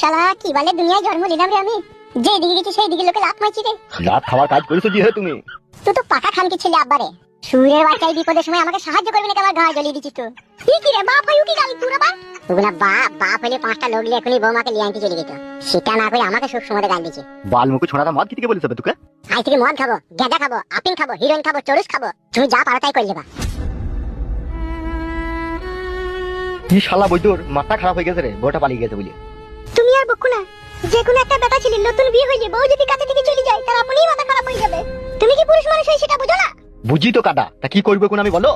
শালা কি বলে? দুনিয়ায় জন্ম নিলাম রে আমি। যে দিকে গেছি সেই দিকে লোকে মারছি রে। খাওয়ার কাজ করেছ হে তুমি। তুই তো পাকা খানকে ছেলে আব্বারে। সুরের বাচ্চাই বিপদের সময় আমাকে সাহায্য করবি না আমার জ্বলিয়ে কি কি রে বাপ কি গালি তুই বাপ বাপ হলে পাঁচটা লোক এখনই বৌমাকে লিয়ে আনতে চলে যেত। সেটা না করে আমাকে সব সময় গাল বালমুখী ছোড়াটা মদ বলেছে তোকে? আজ থেকে মদ খাব গেঁজা খাব আপিং খাব হিরোইন খাব চরুস খাব। তুমি যা পারো তাই করলে বা। কি শালা বৈদুর মাথা খারাপ হয়ে গেছে রে বউটা পালিয়ে গেছে বলি। না। যে কোনো একটা বেটা ছিল নতুন বিয়ে বউ যদি কাছে থেকে চলে যায় তার আপনিই মাথা খারাপ হয়ে যাবে। তুমি কি পুরুষ মানুষ হয়ে সেটা বুঝো না? বুঝি তো কাদা তা কি করবে কোন আমি বলো?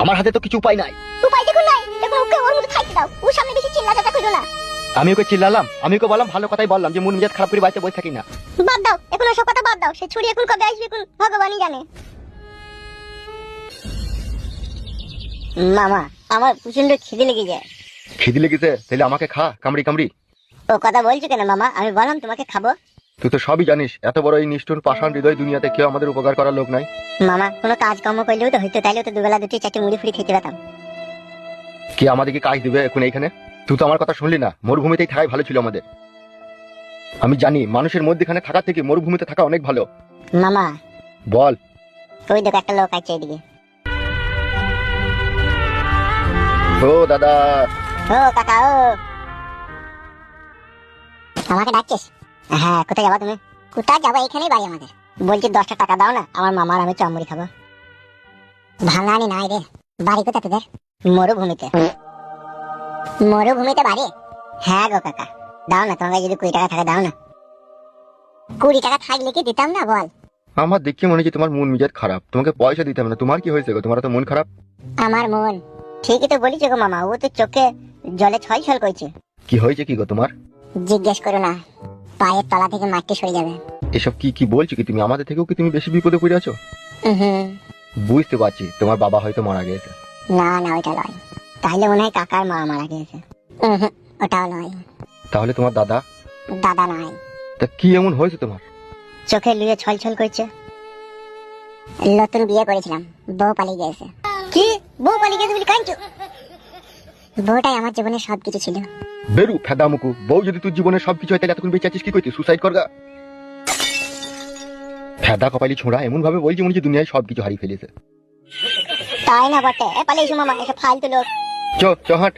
আমার হাতে তো কিছু উপায় নাই। উপায় দেখুন নাই। দেখুন ওকে ওর মধ্যে খাইতে দাও। ওর সামনে বেশি চিল্লা করো না। আমি ওকে চিল্লালাম। আমি ওকে বললাম ভালো কথাই বললাম যে মন মেজাজ খারাপ করে বাড়িতে বসে থাকি না। বাদ দাও। এখন ওসব কথা বাদ দাও। সে ছুরি এখন কবে আসবে এখন ভগবানই জানে। মামা আমার প্রচণ্ড খিদে লেগে যায়। খিদি লেগেছে? তাহলে আমাকে খা কামড়ি কামড়ি। ও কথা বলছো কেন মামা? আমি বললাম তোমাকে খাব। তুই তো সবই জানিস এত বড় এই নিষ্ঠুর পাষাণ হৃদয় দুনিয়াতে কেউ আমাদের উপকার করার লোক নাই। মামা কোনো কাজ কর্ম করলেও তো হইতো তো দুবেলা দুটি চারটে মুড়ি ফুড়ি খেতে পেতাম কে আমাদেরকে কাজ দিবে এখন এইখানে? তুই তো আমার কথা শুনলি না মরুভূমিতেই থাকাই ভালো ছিল আমাদের। আমি জানি মানুষের মধ্যেখানে থাকা থেকে মরুভূমিতে থাকা অনেক ভালো। মামা বল। ওই দেখো একটা লোক আছে এদিকে ও দাদা। ও কাকা ও। আমাকে ডাকছিস? হ্যাঁ কোথায় যাবা তুমি? কোথায় যাব? এখানেই বাড়ি আমাদের। বলছি দশটা টাকা দাও না আমার মামার আমি চমড়ি খাব। ভাঙানি নাই রে। বাড়ি কোথায় তোদের? মরুভূমিতে। মরুভূমিতে বাড়ি? হ্যাঁ গো কাকা। দাও না তোমার কাছে যদি কুড়ি টাকা থাকে দাও না। কুড়ি টাকা থাকলে কি দিতাম না বল? আমার দেখে মনে হচ্ছে তোমার মন মেজাজ খারাপ। তোমাকে পয়সা দিতে হবে না। তোমার কি হয়েছে গো? তোমার তো মন খারাপ। আমার মন। ঠিকই তো বলিস গো মামা ও তো চোখে জলে ছল ছল করছে। কি হয়েছে কি গো তোমার? জিজ্ঞেস করো না পায়ের তলা থেকে মাটি সরে যাবে। এসব কি কি বলছো কি তুমি? আমাদের থেকেও কি তুমি বেশি বিপদে পড়ে আছো? হুম বুঝতে পারছি তোমার বাবা হয়তো মারা গেছে না না ওইটা নয়। তাহলে মনে হয় কাকার মা মারা গেছে ওটাও নয়। তাহলে তোমার দাদা? দাদা নয়। তা কি এমন হয়েছে তোমার? চোখে লুয়ে ছল ছল করছে। নতুন বিয়ে করেছিলাম বউ পালিয়ে গেছে কি? বউ পালিয়ে গেছে বলি কাঁদছো? বউটাই আমার জীবনের সব কিছু ছিল। বেরু ফেদা মুকু বউ যদি তোর জীবনে সবকিছু হয় তাহলে এতক্ষণ বেঁচে আছিস কি করতে সুসাইড করগা। ফেদা কপালি ছোঁড়া এমন ভাবে বলছি মনে হচ্ছে দুনিয়ায় সবকিছু হারিয়ে ফেলেছে। তাই না বটে? এ এসো মামা এসব ফালতু লোক। চ চ হাট।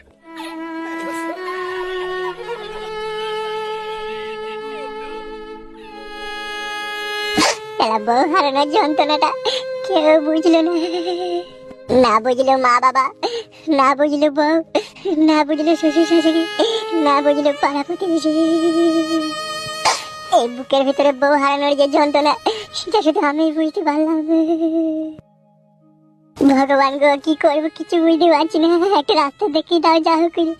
বউ হারানোর যন্ত্রণাটা কেউ বুঝলো না। না বুঝলো মা বাবা না বুঝলো বউ। না বুঝলো শ্বশুর শাশুড়ি, না বুঝলো পাড়া প্রতিবেশী। এই বুকের ভিতরে বউ হারানোর যে যন্ত্রণা, সেটা শুধু আমি বুঝতে পারলাম। ভগবান গো, কি করব কিছু বুঝতে পারছি না। একটা রাস্তা দেখি দাও যা হোক করে।